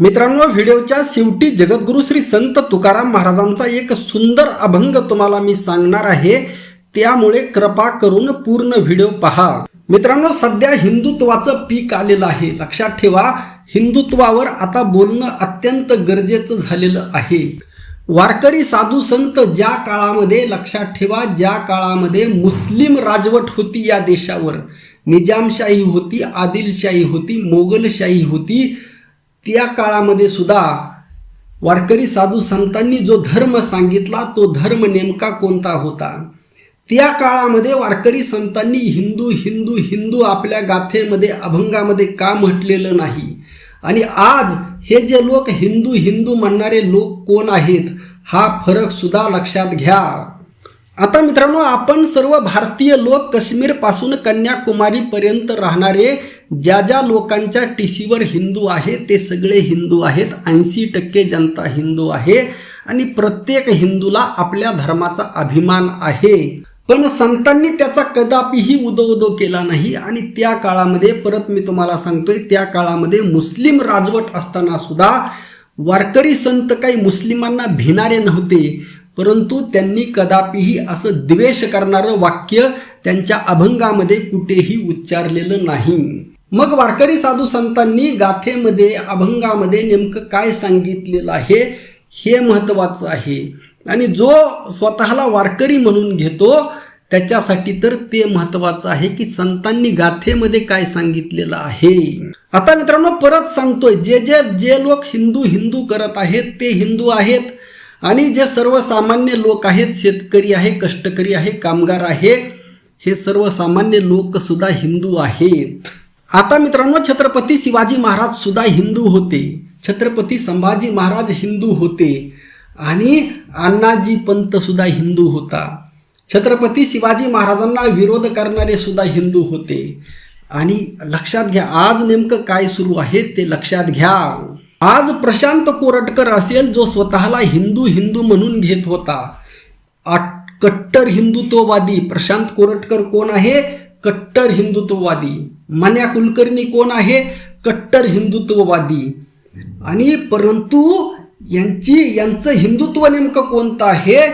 मित्रांनो व्हिडिओच्या शेवटी जगद्गुरु श्री संत तुकाराम महाराजांचा एक सुंदर अभंग तुम्हाला मी सांगणार आहे. त्यामुळे कृपा करून पूर्ण व्हिडिओ पहा. मित्रांनो सध्या हिंदुत्वाचं पीक आलेलं आहे. लक्षात ठेवा हिंदुत्वावर आता बोलणं अत्यंत गरजेचं झालेलं आहे. वारकरी साधू संत ज्या काळामध्ये लक्षात ठेवा ज्या काळामध्ये मुस्लिम राजवट होती या देशावर. निजामशाही होती आदिलशाही होती मोगलशाही होती. त्या काळामध्ये सुद्धा वारकरी साधू संतांनी जो धर्म सांगितला तो धर्म नेमका कोणता होता? त्या काळामध्ये वारकरी संतांनी हिंदू हिंदू हिंदू आपल्या गाथेमध्ये अभंगामध्ये का म्हटलेलं नाही? आणि आज हे जे लोक हिंदू हिंदू म्हणणारे लोक कोण आहेत? हा फरक सुद्धा लक्षात घ्या. आता मित्रांनो आपण सर्व भारतीय लोक काश्मीरपासून कन्याकुमारी पर्यंत राहणारे ज्या ज्या लोकांच्या टी सीवर हिंदू आहे ते सगळे हिंदू आहेत. ऐंशी टक्के जनता हिंदू आहे आणि प्रत्येक हिंदूला आपल्या धर्माचा अभिमान आहे. पण संतांनी त्याचा कदापिही उदो उदो केला नाही आणि त्या काळामध्ये परत मी तुम्हाला सांगतोय त्या काळामध्ये मुस्लिम राजवट असताना सुद्धा वारकरी संत काही मुस्लिमांना भिणारे नव्हते. परंतु त्यांनी कदापिही असं द्वेष करणारं वाक्य त्यांच्या अभंगामध्ये कुठेही उच्चारलेलं नाही. मग वारकरी साधू संतांनी गाथेमध्ये अभंगामध्ये नेमकं काय सांगितलेलं आहे हे महत्वाचं आहे. आणि जो स्वतःला वारकरी म्हणून घेतो त्याच्यासाठी तर ते महत्वाचं आहे की संतांनी गाथेमध्ये काय सांगितलेलं आहे. आता मित्रांनो परत सांगतोय जे जे जे लोक हिंदू हिंदू करत आहेत ते हिंदू आहेत. आणि जे सर्वसामान्य लोक आहेत शेतकरी आहे कष्टकरी आहे कामगार आहे हे सर्वसामान्य लोकसुद्धा हिंदू आहेत. आता मित्रांनो छत्रपती शिवाजी महाराज सुद्धा हिंदू होते. छत्रपती संभाजी महाराज हिंदू होते. आणि अण्णाजी पंत सुद्धा हिंदू होता. छत्रपती शिवाजी महाराजांना विरोध करणारे सुद्धा हिंदू होते. आणि लक्षात घ्या आज नेमकं काय सुरू आहे ते लक्षात घ्या. आज प्रशांत कोरटकर असेल जो स्वतःला हिंदू हिंदू म्हणून घेत होता. कट्टर हिंदुत्ववादी. प्रशांत कोरटकर कोण आहे? कट्टर हिंदुत्ववादी. मन्या कुलकर्णी कोण आहे? कट्टर हिंदुत्ववादी. आणि परंतु यांची यांचं हिंदुत्व नेमकं कोणतं आहे?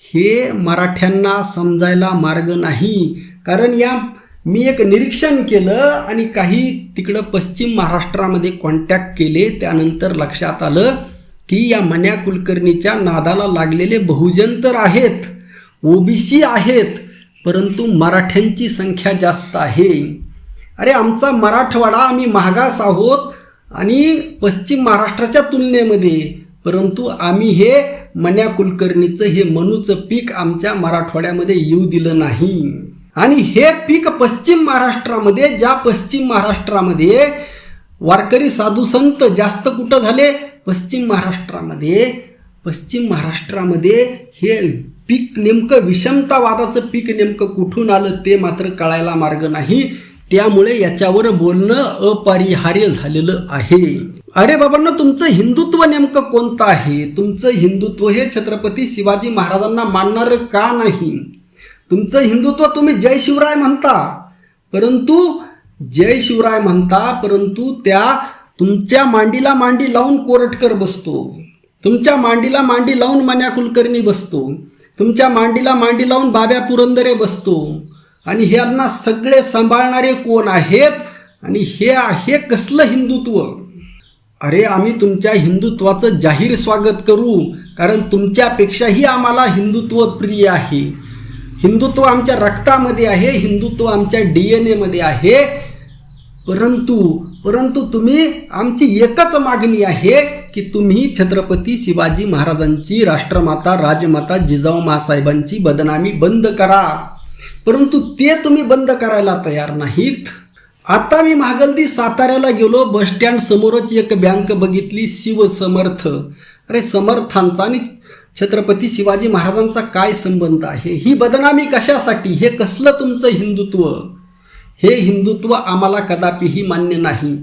हे मराठ्यांना समजायला मार्ग नाही. कारण या मी एक निरीक्षण केलं आणि काही तिकडं पश्चिम महाराष्ट्रामध्ये कॉन्टॅक्ट केले. त्यानंतर लक्षात आलं की या मन्या कुलकर्णीच्या नादाला लागलेले बहुजन तर आहेत ओबीसी आहेत परंतु मराठ्यांची संख्या जास्त आहे. अरे आमचा मराठवाडा आम्ही मागास आहोत आणि पश्चिम महाराष्ट्राच्या तुलनेमध्ये परंतु आम्ही हे मन्या कुलकर्णीचं हे मनूचं पीक आमच्या मराठवाड्यामध्ये येऊ दिलं नाही. आणि हे पीक पश्चिम महाराष्ट्रामध्ये ज्या पश्चिम महाराष्ट्रामध्ये वारकरी साधू संत जास्त कुठं झाले? पश्चिम महाराष्ट्रामध्ये. पश्चिम महाराष्ट्रामध्ये हे पीक नेमकं विषमतावादाचं पीक नेमकं कुठून आलं ते मात्र कळायला मार्ग नाही. त्यामुळे याच्यावर बोलणं अपरिहार्य झालेलं आहे. अरे बाबांना तुमचं हिंदुत्व नेमकं कोणतं आहे? तुमचं हिंदुत्व हे छत्रपती शिवाजी महाराजांना मानणारं का नाही? तुमचं हिंदुत्व तुम्ही जय शिवराय म्हणता. परंतु जय शिवराय म्हणता परंतु त्या तुमच्या मांडीला मांडी लावून कोरटकर बसतो. तुमच्या मांडीला मांडी लावून मन्या कुलकर्णी बसतो. तुमच्या मांडीला मांडी लावून बाब्या पुरंदरे बसतो. आणि ह्यांना सगळे सांभाळणारे कोण आहेत? आणि हे आहे कसलं हिंदुत्व? अरे आम्ही तुमच्या हिंदुत्वाचं जाहीर स्वागत करू कारण तुमच्यापेक्षाही आम्हाला हिंदुत्व प्रिय आहे. हिंदुत्व आमच्या रक्तामध्ये आहे हिंदुत्व आमच्या डी एन एमध्ये आहे. परंतु परंतु तुम्ही आमची एकच मागणी आहे की तुम्ही छत्रपती शिवाजी महाराजांची राष्ट्रमाता राजमाता जिजाऊ मासाहेबांची बदनामी बंद करा. परंतु ते तुम्ही बंद करायला तयार नाहीत. आता मी मागलदी साताऱ्याला गेलो बस स्टँड समोरच एक बँक बघितली शिवसमर्थ. अरे समर्थांचा आणि छत्रपती शिवाजी महाराजांचा काय संबंध आहे? ही बदनामी कशासाठी? हे कसलं तुमचं हिंदुत्व? हे हिंदुत्व आम्हाला कदापिही मान्य नाही.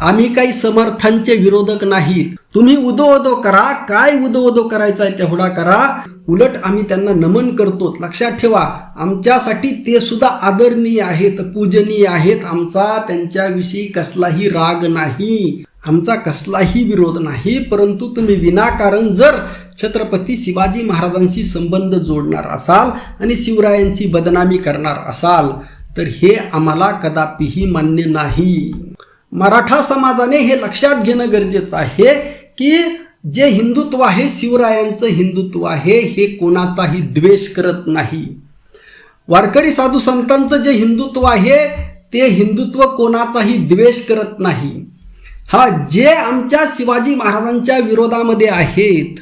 आम्ही काही समर्थांचे विरोधक नाहीत. तुम्ही उदो उदो करा. काय उदो उदो करायचा आहे तेवढा करा. उलट आम्ही त्यांना नमन करतो. लक्षात ठेवा आमच्यासाठी ते सुद्धा आदरणीय आहेत पूजनीय आहेत. आमचा त्यांच्याविषयी कसलाही राग नाही. आमचा कसलाही विरोध नाही. परंतु तुम्ही विनाकारण जर छत्रपती शिवाजी महाराजांशी संबंध जोडणार असाल आणि शिवरायांची बदनामी करणार असाल तर हे आम्हाला कदापिही मान्य नाही. मराठा समाजाने हे लक्षात घेणं गरजेचं आहे की जे हिंदुत्व आहे शिवरायांचं हिंदुत्व आहे हे कोणाचाही द्वेष करत नाही. वारकरी साधू संतांचं जे हिंदुत्व आहे ते हिंदुत्व कोणाचाही द्वेष करत नाही. हा जे आमच्या शिवाजी महाराजांच्या विरोधामध्ये आहेत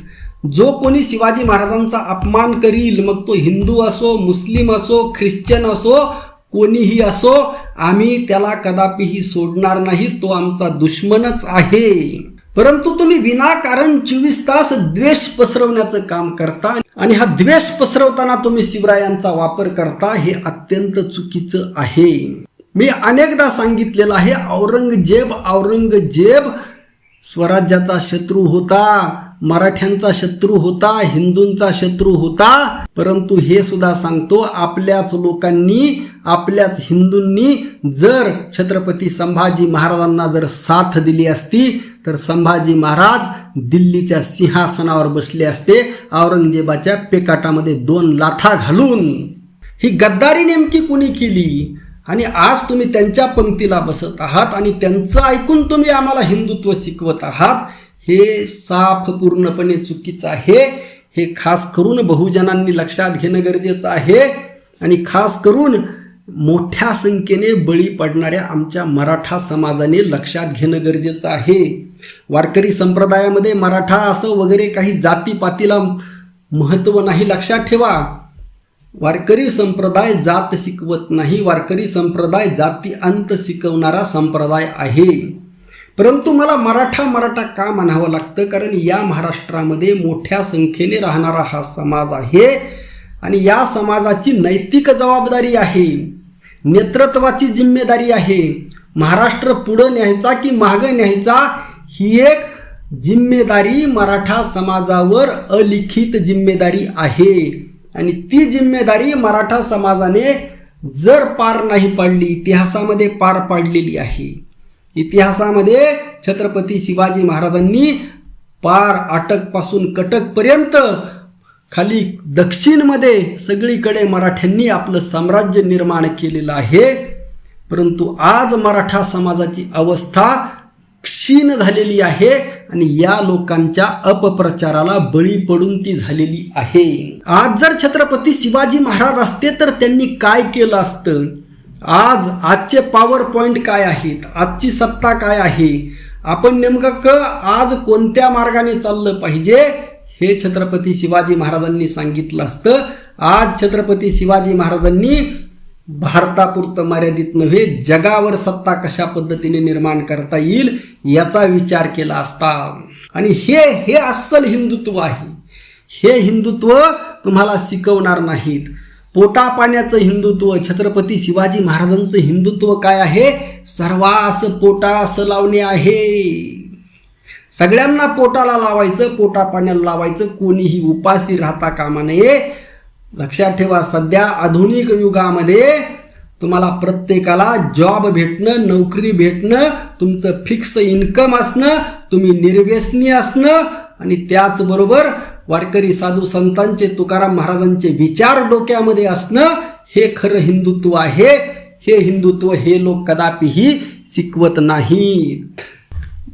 जो कोणी शिवाजी महाराजांचा अपमान करील मग तो हिंदू असो मुस्लिम असो ख्रिश्चन असो कोणीही असो आम्ही त्याला कदापिही सोडणार नाही तो आमचा दुश्मनच आहे. परंतु तुम्ही विनाकारण चोवीस तास द्वेष पसरवण्याचं काम करता आणि हा द्वेष पसरवताना तुम्ही शिवरायांचा वापर करता हे अत्यंत चुकीचं आहे. मी अनेकदा सांगितलेलं आहे औरंगजेब औरंगजेब स्वराज्याचा शत्रू होता. मराठ्यांचा शत्रू होता हिंदूंचा शत्रू होता. परंतु हे सुद्धा सांगतो आपल्याच लोकांनी आपल्याच हिंदूंनी जर छत्रपती संभाजी महाराजांना जर साथ दिली असती तर संभाजी महाराज दिल्लीच्या सिंहासनावर बसले असते औरंगजेबाच्या पेकाटामध्ये दोन लाथा घालून. ही गद्दारी नेमकी कुणी केली? आणि आज तुम्ही त्यांच्या पंक्तीला बसत आहात आणि त्यांचं ऐकून तुम्ही आम्हाला हिंदुत्व शिकवत आहात. हे साफ पूर्णपणे चुकीचं आहे. हे खास करून बहुजनांनी लक्षात घेणं गरजेचं आहे. आणि खास करून मोठ्या संख्येने बळी पडणाऱ्या आमच्या मराठा समाजाने लक्षात घेणं गरजेचं आहे. वारकरी संप्रदायामध्ये मराठा असं वगैरे काही जातीपातीला महत्त्व नाही लक्षात ठेवा. वारकरी संप्रदाय जात शिकवत नाही. वारकरी संप्रदाय जाती अंत शिकवणारा संप्रदाय आहे. परंतु मला मराठा मराठा का म्हणावं लागतं? कारण या महाराष्ट्रामध्ये मोठ्या संख्येने राहणारा हा समाज आहे आणि या समाजाची नैतिक जबाबदारी आहे नेतृत्वाची जिम्मेदारी आहे. महाराष्ट्र पुढं न्यायचा की मागं न्यायचा ही एक जिम्मेदारी मराठा समाजावर अलिखित जिम्मेदारी आहे. आणि ती जिम्मेदारी मराठा समाजाने जर पार नाही पाडली इतिहासामध्ये पार पाडलेली आहे. इतिहासामध्ये छत्रपती शिवाजी महाराजांनी पार अटकपासून कटकपर्यंत खाली दक्षिणमध्ये सगळीकडे मराठ्यांनी आपलं साम्राज्य निर्माण केलेलं आहे. परंतु आज मराठा समाजाची अवस्था क्षीण झालेली आहे आणि या लोकांच्या अपप्रचाराला बळी पडून ती झालेली आहे. आज जर छत्रपती शिवाजी महाराज असते तर त्यांनी काय केलं असतं? आज आजचे पॉवर पॉईंट काय आहेत? आजची सत्ता काय आहे? आपण नेमकं क आज कोणत्या मार्गाने चाललं पाहिजे? हे छत्रपती शिवाजी महाराजांनी सांगितलं असतं. आज छत्रपती शिवाजी महाराजांनी भारतापुरतं मर्यादित नव्हे जगावर सत्ता कशा पद्धतीने निर्माण करता येईल याचा विचार केला असता. आणि हे हे अस्सल हिंदुत्व आहे. हे हिंदुत्व तुम्हाला शिकवणार नाहीत. पोटा पाण्याचं हिंदुत्व छत्रपती शिवाजी महाराजांचं हिंदुत्व काय आहे? सर्वास पोटास लावणे आहे. सगळ्यांना पोटाला लावायचं पोटा पाण्याला लावायचं कोणीही उपाशी राहता कामा नये. लक्षात ठेवा सध्या आधुनिक युगामध्ये तुम्हाला प्रत्येकाला जॉब भेटणं नोकरी भेटणं तुमचं फिक्स इन्कम असणं तुम्ही निर्व्यसनी असणं आणि त्याचबरोबर वारकरी साधू संतांचे तुकाराम महाराजांचे विचार डोक्यामध्ये असणं हे खरं हिंदुत्व आहे. हे हिंदुत्व हे लोक कदापिही शिकवत नाहीत.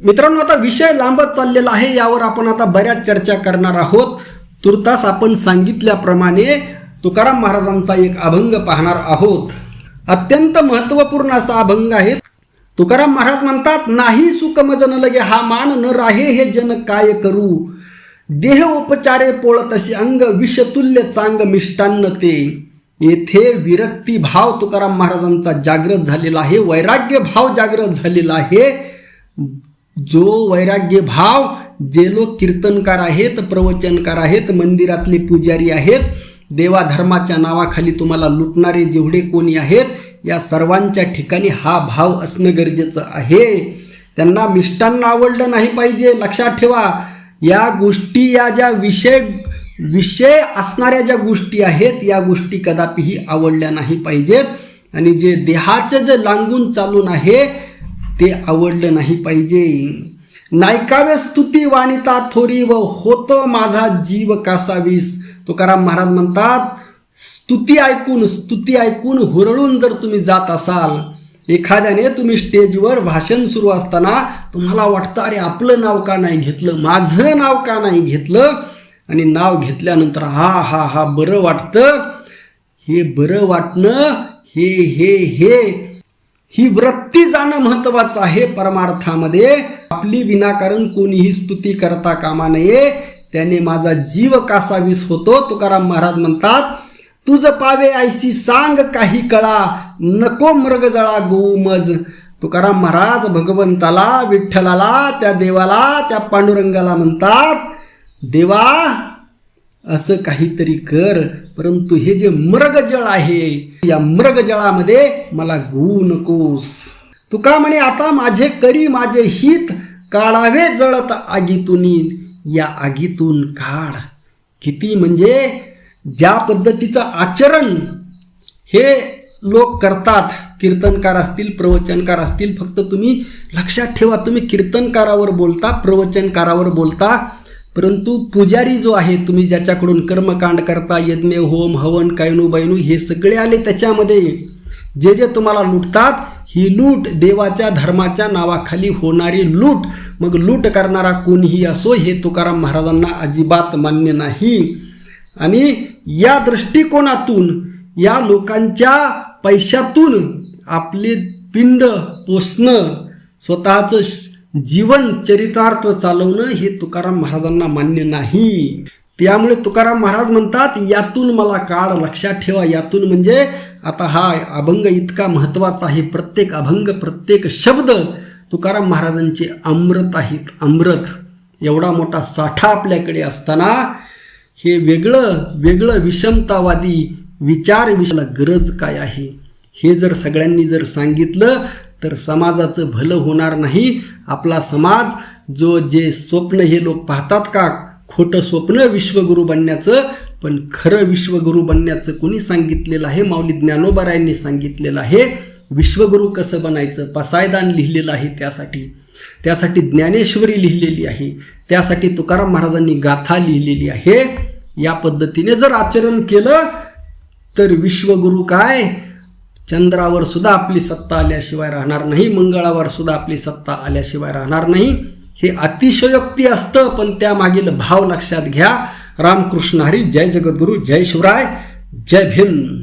मित्रांनो आता विषय लांबत चाललेला आहे. यावर आपण आता बऱ्याच चर्चा करणार आहोत. तुर्तास आपण सांगितल्याप्रमाणे तुकाराम महाराजांचा एक अभंग पाहणार आहोत. अत्यंत महत्त्वपूर्ण असा अभंग आहे. तुकाराम महाराज म्हणतात नाही सुख मज लगे हा मान न राहे हे जन काय करू? देह उपचारे पोळत असे अंग विषतुल्य चांग मिष्टान्न ते. येथे विरक्ती भाव तुकाराम महाराजांचा जागृत झालेला आहे वैराग्य भाव जागृत झालेला आहे. जो वैराग्य भाव जे लोक कीर्तनकार आहेत प्रवचनकार आहेत मंदिरातले पुजारी आहेत देवाधर्माच्या नावाखाली तुम्हाला लुटणारे जेवढे कोणी आहेत या सर्वांच्या ठिकाणी हा भाव असणं गरजेचं आहे. त्यांना मिष्टांना आवडलं नाही पाहिजे लक्षात ठेवा. या गोष्टी या ज्या विषय विषय असणाऱ्या ज्या गोष्टी आहेत या गोष्टी कदापिही आवडल्या नाही पाहिजेत. आणि जे देहाचं जे लांगून चालून आहे ते आवडलं नाही पाहिजे. नायकावे स्तुती वाणिता थोरी व होतो माझा जीव कासावीस. तुकाराम महाराज म्हणतात स्तुती ऐकून स्तुती ऐकून हुरळून जर तुम्ही जात असाल एखाद्याने तुम्ही स्टेजवर भाषण सुरू असताना तुम्हाला वाटतं अरे आपलं नाव का नाही घेतलं? माझं नाव का नाही घेतलं? आणि नाव घेतल्यानंतर हा हा हा बरं वाटतं. हे बरं वाटणं हे हे हे ही वृत्ती जाणं महत्वाचं आहे परमार्थामध्ये. आपली विनाकारण कोणीही स्तुती करता कामा नये. त्याने माझा जीव कासावीस होतो. तुकाराम महाराज म्हणतात तुझ पावे आयसी सांग काही कळा. नको मृग जळा गोमज. तुकाराम महाराज भगवंताला विठ्ठलाला त्या देवाला त्या पांडुरंगाला म्हणतात देवा असं काहीतरी कर परंतु हे जे मृगजळ आहे या मृगजळामध्ये मला गू नकोस. तुका म्हणे आता माझे करी माझे हित काढावे जळत आगीतून या आगीतून काढ. किती म्हणजे ज्या पद्धतीचं आचरण हे लोक करतात कीर्तनकार असतील प्रवचनकार असतील फक्त तुम्ही लक्षात ठेवा तुम्ही कीर्तनकारावर बोलता प्रवचनकारावर बोलता. परंतु पुजारी जो आहे तुम्ही ज्याच्याकडून कर्मकांड करता यज्ञ होम हवन कायनू बायनू हे सगळे आले त्याच्यामध्ये. जे जे तुम्हाला लुटतात ही लूट देवाच्या धर्माच्या नावाखाली होणारी लूट. मग लूट करणारा कोणीही असो हे तुकाराम महाराजांना अजिबात मान्य नाही. आणि या दृष्टिकोनातून या लोकांच्या पैशातून आपले पिंड पोसणं स्वतःचं जीवन चरितार्थ चालवणं हे तुकाराम महाराजांना मान्य नाही. त्यामुळे तुकाराम महाराज म्हणतात यातून मला काळ लक्षात ठेवा. यातून म्हणजे आता हा अभंग इतका महत्त्वाचा आहे. प्रत्येक अभंग प्रत्येक शब्द तुकाराम महाराजांचे अमृत आहेत. अमृत एवढा मोठा साठा आपल्याकडे असताना हे वेगळं वेगळं विषमतावादी विचार विषयाला गरज काय आहे? हे जर सगळ्यांनी जर सांगितलं तर समाजाचं भलं होणार नाही. आपला समाज जो जे स्वप्न हे लोक पाहतात का खोटं स्वप्न विश्वगुरू बनण्याचं पण खरं विश्वगुरू बनण्याचं कोणी सांगितलेलं आहे? माऊली ज्ञानोबरायांनी सांगितलेलं आहे. विश्वगुरू कसं बनायचं? पसायदान लिहिलेलं आहे त्यासाठी. त्यासाठी ज्ञानेश्वरी लिहिलेली आहे. त्यासाठी तुकाराम महाराजांनी गाथा लिहिलेली आहे. या पद्धतीने जर आचरण केलं तर विश्वगुरू काय? चंद्रावर सुद्धा आपली सत्ता आल्याशिवाय राहणार नाही मंगळावर सुद्धा आपली सत्ता आल्याशिवाय राहणार नाही. हे अतिशयोक्ती असतं पण त्यामागील भाव लक्षात घ्या. रामकृष्ण हरी जय जगद्गुरू जय शिवराय जय भीम.